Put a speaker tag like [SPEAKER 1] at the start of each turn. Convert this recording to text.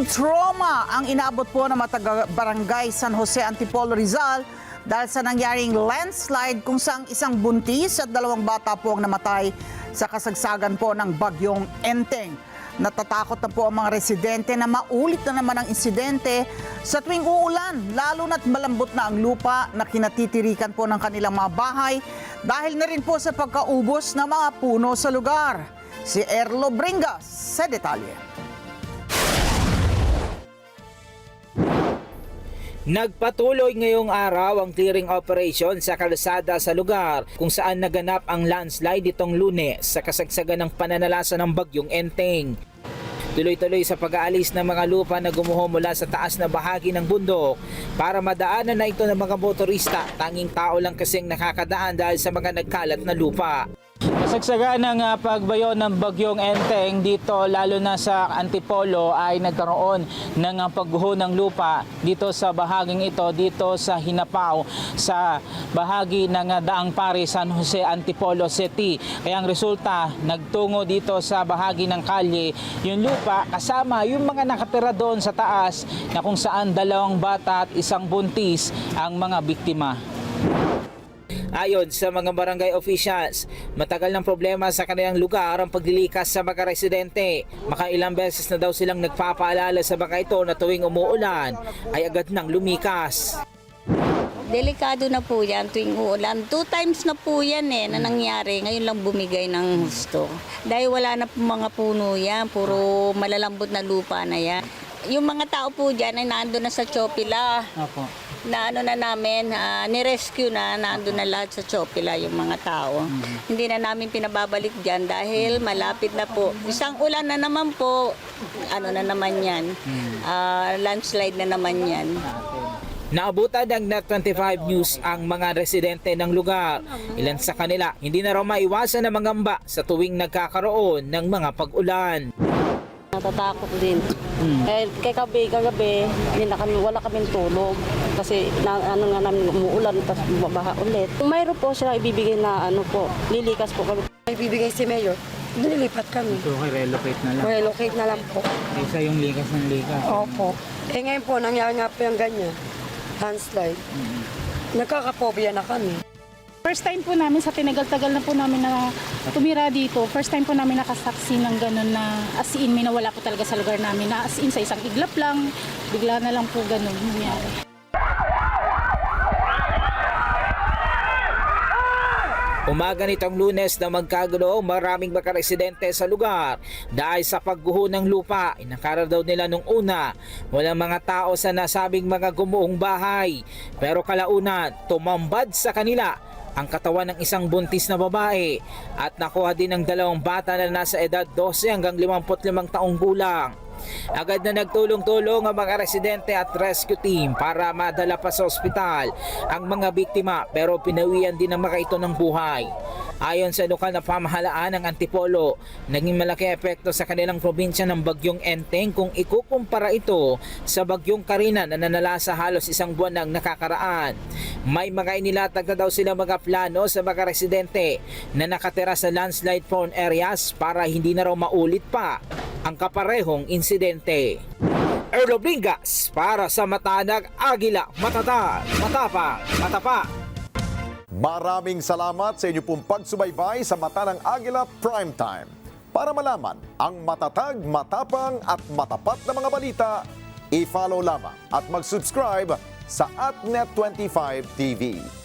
[SPEAKER 1] Malaking trauma ang inaabot po ng mga taga-barangay San Jose Antipolo Rizal dahil sa nangyaring landslide kung saan isang buntis at dalawang bata po ang namatay sa kasagsagan po ng bagyong Enteng. Natatakot na po ang mga residente na maulit na naman ang insidente sa tuwing uulan, lalo na't malambot na ang lupa na kinatitirikan po ng kanilang mga bahay dahil na rin po sa pagkaubos ng mga puno sa lugar. Si Erlo Bringas sa detalye.
[SPEAKER 2] Nagpatuloy ngayong araw ang clearing operation sa kalsada sa lugar kung saan naganap ang landslide itong lunes sa kasagsagan ng pananalasa ng bagyong Enteng. Tuloy-tuloy sa pag-aalis ng mga lupa na gumuho mula sa taas na bahagi ng bundok para madaanan na ito ng mga motorista. Tanging tao lang kasing nakakadaan dahil sa mga nagkalat na lupa. Kasagsagan ng ah, pagbayo ng bagyong Enteng dito lalo na sa Antipolo ay nagkaroon ng ah, pagguho ng lupa dito sa bahaging ito dito sa Hinapaw sa bahagi ng ah, Daang Pari San Jose Antipolo City. Kaya ang resulta nagtungo dito sa bahagi ng kalye yung lupa kasama yung mga nakatira doon sa taas na kung saan dalawang bata at isang buntis ang mga biktima. Ayon sa mga barangay officials, matagal ng problema sa kanilang lugar ang paglilikas sa mga residente. Makailang beses na daw silang nagpapaalala sa mga ito na tuwing umuulan ay agad nang lumikas.
[SPEAKER 3] Delikado na po yan tuwing uulan. Two times na po yan eh na nangyari. Ngayon lang bumigay ng gusto. Dahil wala na po mga puno yan. Puro malalambot na lupa na yan. Yung mga tao po dyan ay nando na sa Chopila.
[SPEAKER 2] Opo.
[SPEAKER 3] Na ano na namin, ah, ni-rescue na, nando na lahat sa Chopila yung mga tao. Hindi na namin pinababalik dyan dahil malapit na po. Isang ulan na naman po, ano na naman yan, ah, landslide na naman yan.
[SPEAKER 2] Naabutan ng Net25 News ang mga residente ng lugar. Ilan sa kanila hindi na raw maiwasan na mangamba sa tuwing nagkakaroon ng mga pag-ulan.
[SPEAKER 4] Natatakot din. Eh, kay kabi, kagabi, hindi na kami, wala kaming tulog. Kasi na, ano nga namin, umuulan, tapos babaha ulit. Mayroon po sila ibibigay na ano po, lilikas po kami.
[SPEAKER 5] ibibigay si Mayor, nililipat kami.
[SPEAKER 2] So, relocate na
[SPEAKER 5] Relocate na lang po.
[SPEAKER 2] Isa yung likas ng likas.
[SPEAKER 5] Opo. Eh ngayon po, nangyari nga po yung ganyan. Landslide. Nagkakapobiya na kami.
[SPEAKER 6] First time po namin sa tinagal-tagal na po namin na tumira dito. First time po namin nakasaksi ng ganun na as in may nawala po talaga sa lugar namin. Na as in sa isang iglap lang, bigla na lang po ganun nangyari.
[SPEAKER 2] Umaga nitong lunes na magkagulo maraming mga residente sa lugar dahil sa pagguho ng lupa. Inakara daw nila nung una walang mga tao sa nasabing mga gumuong bahay. Pero kalaunan tumambad sa kanila ang katawan ng isang buntis na babae at nakuha din ng dalawang bata na nasa edad 12 hanggang 55 taong gulang. Agad na nagtulong-tulong ang mga residente at rescue team para madala pa sa ospital ang mga biktima pero pinawian din ng mga ito ng buhay. Ayon sa lokal na pamahalaan ng Antipolo, naging malaki epekto sa kanilang probinsya ng bagyong Enteng kung ikukumpara ito sa bagyong Karina na nanalasa halos isang buwan ng nakakaraan. May mga inilatag na daw sila mga plano sa mga residente na nakatira sa landslide prone areas para hindi na raw maulit pa ang kaparehong insidente. Erlo Bringas para sa Matanag Agila, Matatag, Matapang, Matapa.
[SPEAKER 7] Maraming salamat sa inyo pong pagsubaybay sa Mata ng Agila Primetime. Para malaman ang matatag, matapang at matapat na mga balita, i-follow lamang at mag-subscribe sa AtNet25 TV.